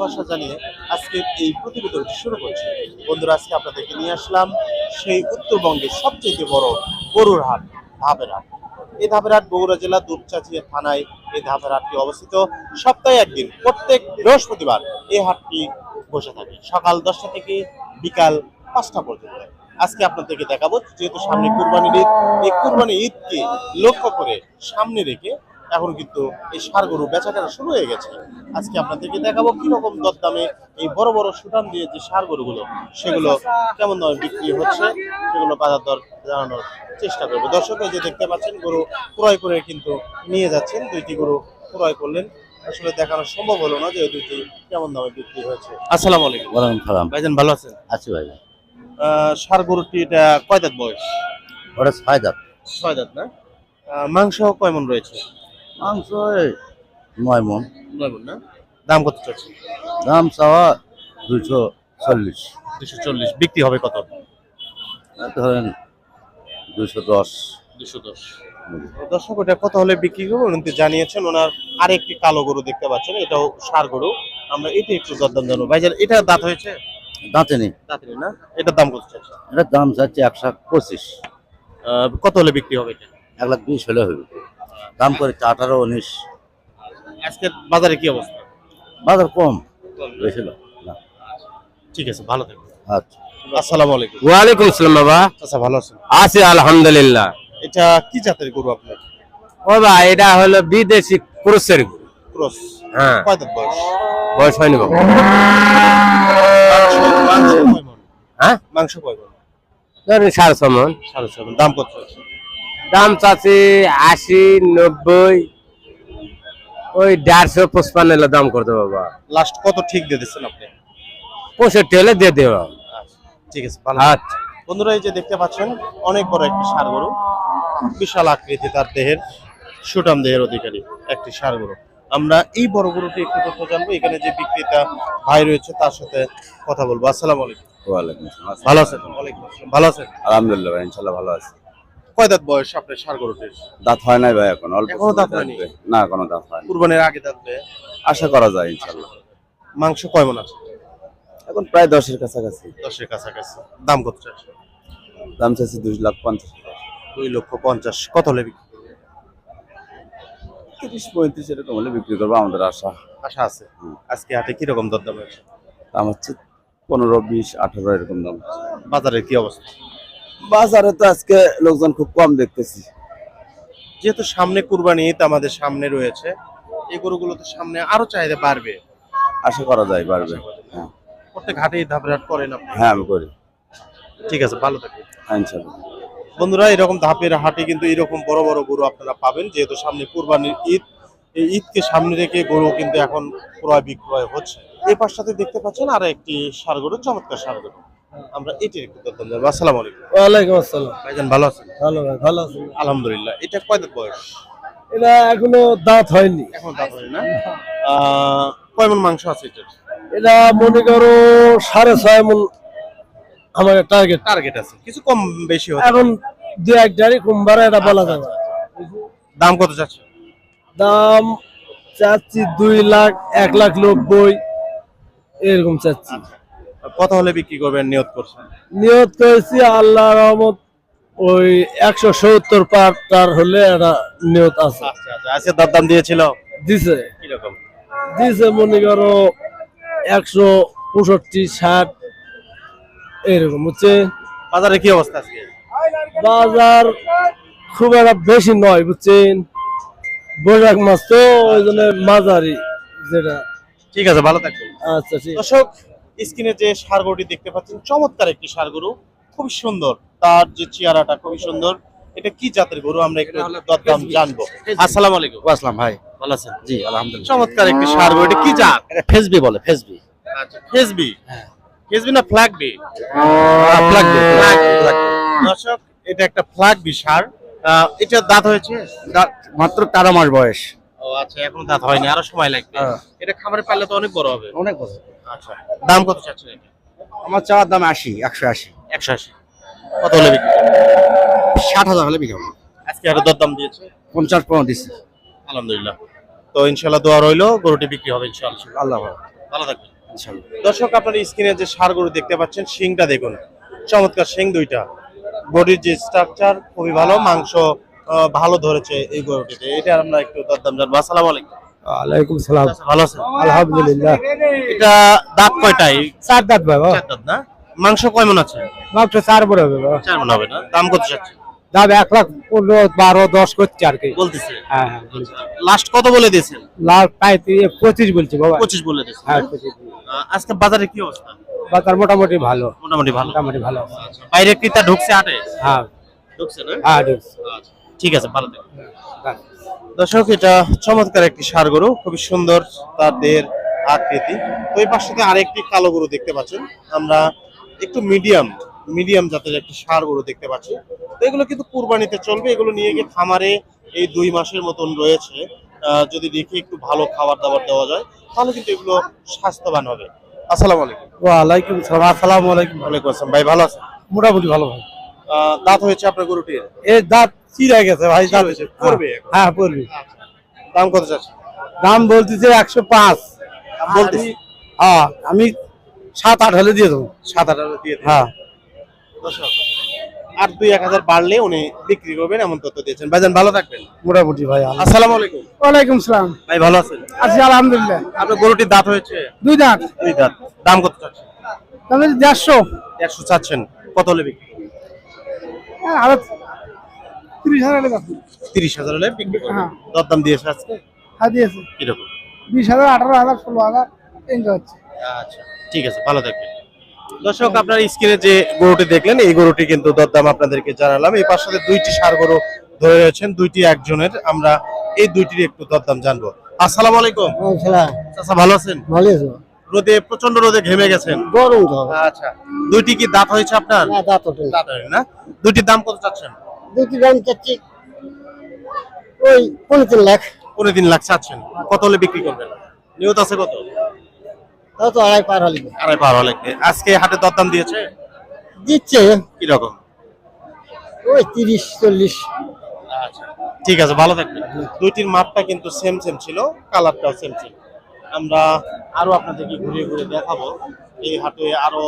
ভালোবাসা জানিয়ে আজকে এই প্রতিবেদনটি শুরু করছি। বন্ধুরা, আজকে আপনাদেরকে নিয়ে আসলাম সেই উত্তরবঙ্গের সবচেয়ে বড় গরুর হাট ধাপের হাট এই ধাপের হাট বগুড়া জেলা দুপচাচিয়া থানায় এই ধাপের হাটটি অবস্থিত। সপ্তাহে একদিন, প্রত্যেক বৃহস্পতিবার এই হাটটি বসে থাকে। সকাল দশটা থেকে বিকাল পাঁচটা পর্যন্ত। আজকে আপনাদেরকে দেখাবো, যেহেতু সামনে কুরবানির ঈদ, এই কুরবানি ঈদকে লক্ষ্য করে সামনে রেখে এখন কিন্তু এই সার গরু বেচাকেনা শুরু হয়ে গেছে। আজকে আপনাদেরকে দেখাবো কীরকম দরদামে এই বড় বড় সুটান দিয়ে যে সার গরুগুলো সেগুলো কেমন দামে বিক্রি হচ্ছে সেগুলো বাজার দর জানানোর চেষ্টা করব। দর্শক যে দেখতে পাচ্ছেন গরু ক্রয় করে কিন্তু নিয়ে যাচ্ছেন। দুইটি গরু ক্রয় করলেন। আসলে দেখানো সম্ভব হলো না যে ওই দুইটি কেমন দামে বিক্রি হয়েছে। আসসালামু আলাইকুম। ওয়ালাইকুম সালাম। ভাইজান ভালো আছেন? আছি ভাই আহ, ষাঁড় গরুটি এটা কয় দাঁত বয়স? ওটা ছয় দাঁত। ছয় দাঁত না? মাংস কয় মন রয়েছে? মাংস নয় মন নয় মন না? দাম কত চাচ্ছে দাম চাওয়া দুইশো চল্লিশ। দুশো চল্লিশ। বিক্রি হবে কত? ধরেন দুইশো দশ। দুশো দশ। দর্শক ওটা কত হলে বিক্রি করব? উনি জানিয়েছেন ওনার আরেকটি কালো গরু দেখতে পাচ্ছেন এটাও সার গরু। আমরা এটা একটু দরদাম জানব ভাইজান এটা দাঁত হয়েছে? দাঁতে নেই। দাঁত নেই না? এটার দাম কত চাচ্ছে এটার দাম চাচ্ছে একশো পঁচিশ। আহ, কত হলে বিক্রি হবে এটা? এক লাখ বিশ হলে হবে। দাম করে আঠারো উনিশ। আজকে বাজারে কি অবস্থা? বাজার কম। বেশি না। ঠিক আছে ভালো থাকবেন। আচ্ছা। আসসালামু আলাইকুম। ওয়ালাইকুম আসসালাম বাবা। আচ্ছা ভালো আছেন? আছি আলহামদুলিল্লাহ। এটা কি জাতের গরু আপনার? ও ভাই এটা হলো বিদেশি ক্রুসের গরু। ক্রস। হ্যাঁ। কয় দাঁত বয়স? বয়স হয়নি বাবা। মাংস কয়? হ্যাঁ? মাংস কয়? ধরেন সাড়ে ছ মন। সাড়ে ছয় মণ। দাম কত দাম চাচ্ছি আশি নব্বই। ওই দেড়শো পঁচপান্ন দাম করতে বাবা। লাস্ট কত ঠিক দিয়ে দিচ্ছেন আপনি? পঁয়ষট্টি হলে দিয়ে দেবো। আচ্ছা, ঠিক আছে ভালো। আচ্ছা। বন্ধুরা এই যে দেখতে পাচ্ছেন অনেক বড় একটি সার গরু। বিশাল আকৃতি তার দেহের সুটাম দেহের অধিকারী একটি সার গরু। আমরা এই বড় গরুটি একটু তথ্য জানব। এখানে যে বিক্রেতা ভাই রয়েছে তার সাথে কথা বলব। আসসালামু আলাইকুম। ওয়ালাইকুম ভালো আছেন? ওয়ালাইকুম ভালো আছেন? আলহামদুলিল্লাহ ভাই ইনশাল্লাহ ভালো আছে। কয় দাঁত বয়স আপনার ষাড় গরুটির? দাঁত হয় নাই ভাই এখন অল্প এখনও দাঁত হয়নি? না কোনো দাঁত হয় কুরবানির আগে দাঁত দেয় আশা করা যায় ইনশাল্লাহ মাংস কয় মন আছে? এখন প্রায় দশের কাছাকাছি। দশের কাছাকাছি। দাম কত চাচ্ছে দাম চাচ্ছি দুই লাখ পঞ্চাশ দুই লক্ষ পঞ্চাশ। কত হলে বিক্রি করবে? তিরিশ পঁয়ত্রিশ এরকম হলে বিক্রি করব আমাদের আশা। আশা আছে? আজকে হাটে কীরকম দরদাম হয়েছে? দাম হচ্ছে পনেরো বিশ আঠারো এরকম দাম। বাজারের কি অবস্থা? বাজারে তো আজকে লোকজন খুব কম দেখতেছি। যেহেতু সামনে কুরবানি ঈদ আমাদের সামনে রয়েছে এই গরুগুলো তো সামনে আরও চাহিদা বাড়বে। আশা করা যায় পারবে হ্যাঁ প্রত্যেক হাটে এই ধাপের হাট করেন আপনি? হ্যাঁ আমি করি। ঠিক আছে ভালো থাকবেন। হ্যাঁ ইনশাল্লাহ বন্ধুরা এরকম ধাপের হাটে কিন্তু এরকম বড় বড় গরু আপনারা পাবেন যেহেতু সামনে কুরবানির ঈদ। এই ঈদকে সামনে রেখে গরু কিন্তু এখন ক্রয় বিক্রয় হচ্ছে। এই পাশটাতে দেখতে পাচ্ছেন আর একটি সার গরু চমৎকার সার গরু। আমরা এটির একটু দরদাম জানব। আসসালামু আলাইকুম। ওয়ালাইকুম আসসালাম। ভাইজান ভালো আছেন? ভালো ভাই ভালো আছেন আলহামদুলিল্লাহ। এটা কয় দাঁত বয়স? এটা এখনও দাঁত হয়নি। এখন দাঁত হয় না? কয় মন মাংস আছে এটার? এটা মনে করো সাড়ে ছয় মন আমার টার্গেট টার্গেট আছে। কিছু কম বেশি হচ্ছে এখন দু এক ডারি কুম্বারা এটা বলা যাবে। দাম কত যাচ্ছে? দাম চাচ্ছি দুই লাখ এক লাখ নব্বই এরকম চাচ্ছি। কত হলে বিক্রি করবেন নিয়ত করছেন? নিয়ত করেছি আল্লাহ রহমত ওই একশো সত্তর পার হলে একটা নিয়ত আছে। আচ্ছা আচ্ছা আজকে দরদাম দিয়েছিল? দিছে। কীরকম? দিছে মনে করো একশো পঁয়ষট্টি ষাট এরকম হচ্ছে বাজারে কি অবস্থা আজকে? বাজার খুব একটা বেশি নয় বুঝছেন বৈশাখ মাছ তো ওই জন্য মাঝারি যেটা। ঠিক আছে ভালো থাকবেন। আচ্ছা ঠিক দর্শক স্ক্রিনে যে সারগরুটি দেখতে পাচ্ছেন চমৎকার একটি সারগরু খুব সুন্দর। তার যে চেহারাটা খুবই সুন্দর। এটা কি জাতের গরু? আমরা একটু দরদাম জানব। আসসালামু আলাইকুম। আসসালাম ভাই। ভালো আছেন? জি আলহামদুলিল্লাহ। চমৎকার একটি সারগরু। এটা কি জাত? এটা ফেসবি বলে ফেসবি। আচ্ছা ফেসবি? ফেসবি না ফ্ল্যাগবি ফ্ল্যাগবি দর্শক এটা একটা ফ্ল্যাগবি সার। আহ, এটা দাঁত হয়েছে? মাত্র তেরো মাস বয়স। ও আচ্ছা এখনও দাঁত হয়নি আরও সময় লাগবে। হ্যাঁ। এটা খামারে পারলে তো অনেক বড় হবে। অনেক বছর আচ্ছা দাম কত চাচ্ছেন আমার চাওয়ার দাম আশি একশো আশি। একশো আশি। কত হলে বিক্রি ষাট হাজার হলে বিঘা আজকে আরও দরদাম দিয়েছে? পঞ্চাশ পনেরো দিচ্ছে। আলহামদুলিল্লাহ। তো ইনশাল্লাহ দোয়া রইল গরুটি বিক্রি হবে ইনশাল্লাহ আল্লাহ ভালো। থাকবেন। দর্শক আপনার স্ক্রিনে যে সার গরু দেখতে পাচ্ছেন শিংটা দেখুন। চমৎকার শিং দুইটা। বডির যে স্ট্রাকচার খুবই ভালো মাংস ভালো ধরেছে এই গরুটিতে। এটা আমরা একটু দরদাম জানব। আসসালামু আলাইকুম। ওয়ালাইকুম সালাম। ভালো আছেন? আলহামদুলিল্লাহ। এটা দাঁত কয়টাই? চার দাঁত বাবা। চার দাঁত না? মাংস আছে? মাত্র চার বড় হবে চার মন হবে না? দাম কত চাচ্ছে দাম এক লাখ পনেরো বারো দশ করছে আর কি। বলতেছে। হ্যাঁ হ্যাঁ লাস্ট কত বলে দিয়েছেন? প্রায় পঁচিশ বলছি বাবা। পঁচিশ বলে হ্যাঁ আজকে বাজারে কি অবস্থা? বাজার মোটামুটি ভালো। মোটামুটি ভালো। মোটামুটি ভালো। বাইরে ক্রেতা ঢুকছে হাটে হ্যাঁ। ঢুকছে না? হ্যাঁ আছে। ঠিক আছে ভালো থাকবেন দর্শক এটা চমৎকার একটি সার গরু খুবই সুন্দর তার দেহের আকৃতি। তো এই পাশ থেকে আরেকটি কালো গরু দেখতে পাচ্ছেন। আমরা একটু মিডিয়াম মিডিয়াম জাতের একটি সার গরু দেখতে পাচ্ছি। তো এগুলো কিন্তু কুরবানিতে চলবে এগুলো নিয়ে গিয়ে খামারে এই দুই মাসের মতন রয়েছে। আহ, যদি দেখি একটু ভালো খাবার দাবার দেওয়া যায় তাহলে কিন্তু এগুলো স্বাস্থ্যবান হবে। আসসালামু আলাইকুম। ওয়ালাইকুম সালাম আসসালামু আলাইকুম। ওয়ালাইকুম আসসালাম। ভাই ভালো আছেন? মোটামুটি ভালো ভাই। দাঁত হয়েছে আপনার গরুটির? এ দাঁত চিরা গেছে ভাই দাঁত হয়েছে, পড়বে হ্যাঁ পড়বে। দাম কত চাচ্ছে দাম বলতেছে একশো পাঁচ। বলতেছি? হ্যাঁ আমি সাত আট হলে দিয়ে দেবো। সাত হাজার দিয়ে হ্যাঁ। আর দুই এক হাজার বাড়লে উনি বিক্রি করবেন এমন তথ্য দিয়েছেন। ভাইজান ভালো থাকবেন। মোটামুটি ভাই আসসালামু আলাইকুম। ওয়ালাইকুম সালাম। ভাই ভালো আছেন? আছি আলহামদুলিল্লাহ। আপনার গরুটির দাঁত হয়েছে? দুই দাঁত। দুই দাঁত। দাম কত চাচ্ছেন? তাহলে দেড়শো। একশো চাচ্ছেন। কত হলে বিক্রি করবেন? আরও তিরিশ হাজার টাকা তিরিশ হাজার হলে বিক্রি করবেন। হ্যাঁ। দরদাম দিয়েছে আজকে? হ্যাঁ দিয়েছে। কীরকম? বিশ হাজার আঠারো হাজার ষোলো হাজার এনজয় হচ্ছে। আচ্ছা ঠিক আছে ভালো থাকবেন। দর্শক আপনার স্ক্রিনে যে গরুটি দেখলেন এই গরুটি কিন্তু দরদাম আপনাদেরকে জানালাম। এই পাশে দুইটি সার গরু ধরে রয়েছেন দুইটি একজনের। আমরা এই দুইটির একটু দরদাম জানব। আসসালামু আলাইকুম। চাচা ভালো আছেন? ভালো আছে। রোদে প্রচণ্ড রোদে ঘেমে গেছেন? গরম আচ্ছা। দুইটি কি দাঁত হয়েছে আপনার? না দাঁত ওঠে দাঁত হয়নি না? দুইটির দাম কত চাচ্ছেন? দুটি দাম চাচ্ছি ওই পনেরো তিন লাখ। পনেরো দিন লাখ চাচ্ছেন। কত হলে বিক্রি করবেন? নিয়ত আছে কত? তাও তো আড়াই পার হলে। আড়াই বারো হলে। আজকে হাটে দরদাম দিয়েছে? দিচ্ছে। কি রকম? ওই তিরিশ চল্লিশ। আচ্ছা। ঠিক আছে ভালো থাকবেন। দুইটির মাপটা কিন্তু সেম সেম ছিল কালারটাও সেম ছিল। আমরা আরও আপনাদেরকে ঘুরে ঘুরে দেখাবো। এই হাটে আরও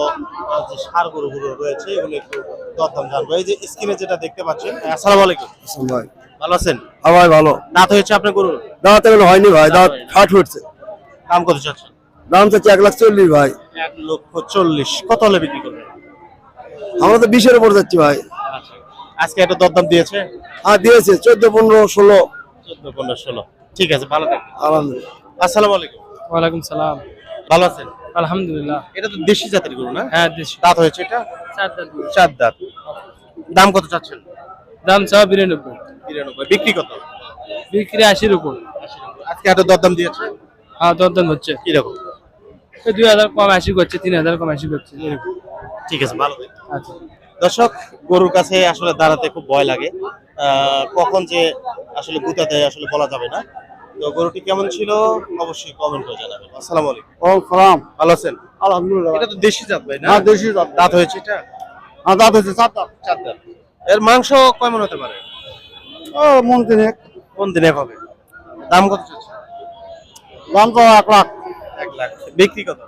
যে সার গরুগুলো রয়েছে এগুলো একটু দরদাম জানব। এই যে স্ক্রিনে যেটা দেখতে পাচ্ছেন আসসালামু আলাইকুম। ভাই ভালো আছেন? আমার ভালো। দাঁত হয়েছে আপনার গরুর? দাঁত এগুলো হয়নি ভাই দাঁত ফাট উঠছে। দাম কত চাচ্ছেন? দাম চাচ্ছি এক লাখ চল্লিশ ভাই। এক লক্ষ চল্লিশ। কত হলে বিক্রি করবেন? আমরা তো বিশের উপর যাচ্ছি ভাই। আচ্ছা। আজকে একটা দরদাম দিয়েছে? হ্যাঁ দিয়েছে। চোদ্দ পনেরো ষোলো। চোদ্দ পনেরো ষোলো। ঠিক আছে ভালো থাকবেন। আলহামদুলিল্লাহ। আসসালামু আলাইকুম। ওয়ালাইকুম সালাম। ভালো আছেন? আলহামদুলিল্লাহ। এটা তো দেশি জাতের গরু না? হ্যাঁ দেশি। দাঁত হয়েছে এটা? চার দাঁত। চার দাঁত। দাম কত চাচ্ছেন? দাম চাওয়া বিরানব্বই। বিরানব্বই। বিক্রি কত? বিক্রি আশির উপর আজকে একটা দরদাম দিয়েছে? হ্যাঁ দরদাম হচ্ছে। কীরকম দুই হাজার কম আশি করছে তিন হাজার কম আশি করছে। এরকম। ঠিক আছে ভালো। আচ্ছা। দর্শক গরুর কাছে আসলে দাঁড়াতে খুব ভয় লাগে। আহ, কখন যে আসলে গুতা দেয় আসলে বলা যাবে না। তো গরুটি কেমন ছিল? অবশ্যই কমেন্ট করে জানাবেন। আসসালামু আলাইকুম। ও সালাম। ভালো আছেন? আলহামদুলিল্লাহ। এটা তো দেশি জাত ভাই না? হ্যাঁ দেশি দাঁত দাঁত হয়েছে এটা? হ্যাঁ দাঁত হচ্ছে চার দাঁত। চার দাঁত। এর মাংস কয় মন হতে পারে? ও মন তিনেক। কোন দিনে হবে। দাম কত চাচ্ছে দাম তো এক লাখ। এক লাখ। বিক্রি কত?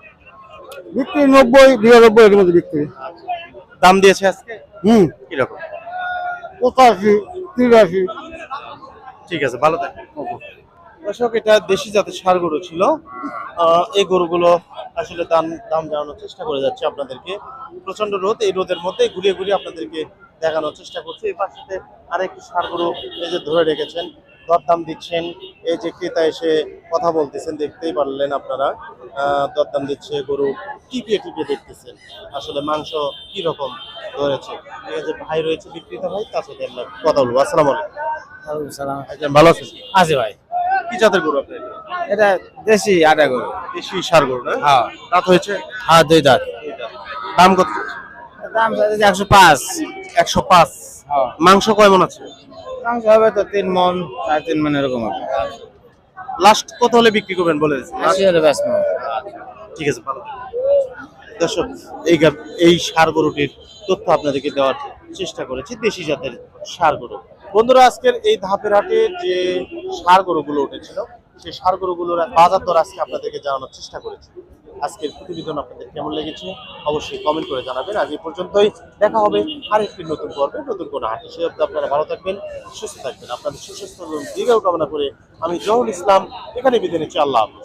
বিক্রি নব্বই বিরানব্বই এর মধ্যে বিক্রি। দাম দিয়েছে আজকে? হুম। কীরকম? পঁচাশি তিরাশি। ঠিক আছে ভালো থাকবেন। দর্শক এটা দেশি জাতের সার গরু ছিল। আহ, এই গরুগুলো আসলে দাম দাম জানানোর চেষ্টা করে যাচ্ছে আপনাদেরকে। প্রচণ্ড রোদ এই রোদের মধ্যে ঘুরিয়ে ঘুরিয়ে আপনাদেরকে দেখানোর চেষ্টা করছি। এই পাশে আরেকটি সার গরু এই যে ধরে রেখেছেন দরদাম দিচ্ছেন। এই যে ক্রেতা এসে কথা বলতেছেন দেখতেই পারলেন আপনারা। আহ, দরদাম দিচ্ছে গরু টিপিয়ে টিপিয়ে দেখতেছেন। আসলে মাংস কি রকম ধরেছে? এই যে ভাই রয়েছে বিক্রেতা ভাই তার সাথে আমরা কথা বলব। আসসালামু আলাইকুম। ভালো আছেন? আছে ভাই। কি জাতের গরু আপনার? এটা? দেশি আটা গরু। দেশি সার গরু না? হ্যাঁ। দাঁত হয়েছে? হ্যাঁ দুই দাঁত। দাম কত দাম একশো পাঁচ। একশো পাঁচ? হ্যাঁ। মাংস কয় মন আছে? মাংস হবে তো তিন মন সাড়ে তিন মন এরকম হবে। লাস্ট কত হলে বিক্রি করবেন বলে আশি হলে ব্যাস ঠিক আছে ভালো দর্শক এই এই সার গরুটির তথ্য আপনাদেরকে দেওয়ার চেষ্টা করেছি দেশি জাতের সার গরু। বন্ধুরা, আজকের এই ধাপের হাটে যে সার গরুগুলো উঠেছিল, সেই সার গরুগুলোর বাজার দর আজকে আপনাদেরকে জানানোর চেষ্টা করেছি। আজকের প্রতিবেদন আপনাদের কেমন লেগেছে, অবশ্যই কমেন্ট করে জানাবেন। আজ এই পর্যন্তই, দেখা হবে আরেকটি নতুন পর্বে, নতুন কোনো হাটে। সে অব্দি আপনারা ভালো থাকবেন, সুস্থ থাকবেন। আপনাদের সুস্বাস্থ্য এবং দীর্ঘ কামনা করে আমি জহুল ইসলাম এখানে বিদায় নিচ্ছি। আল্লাহ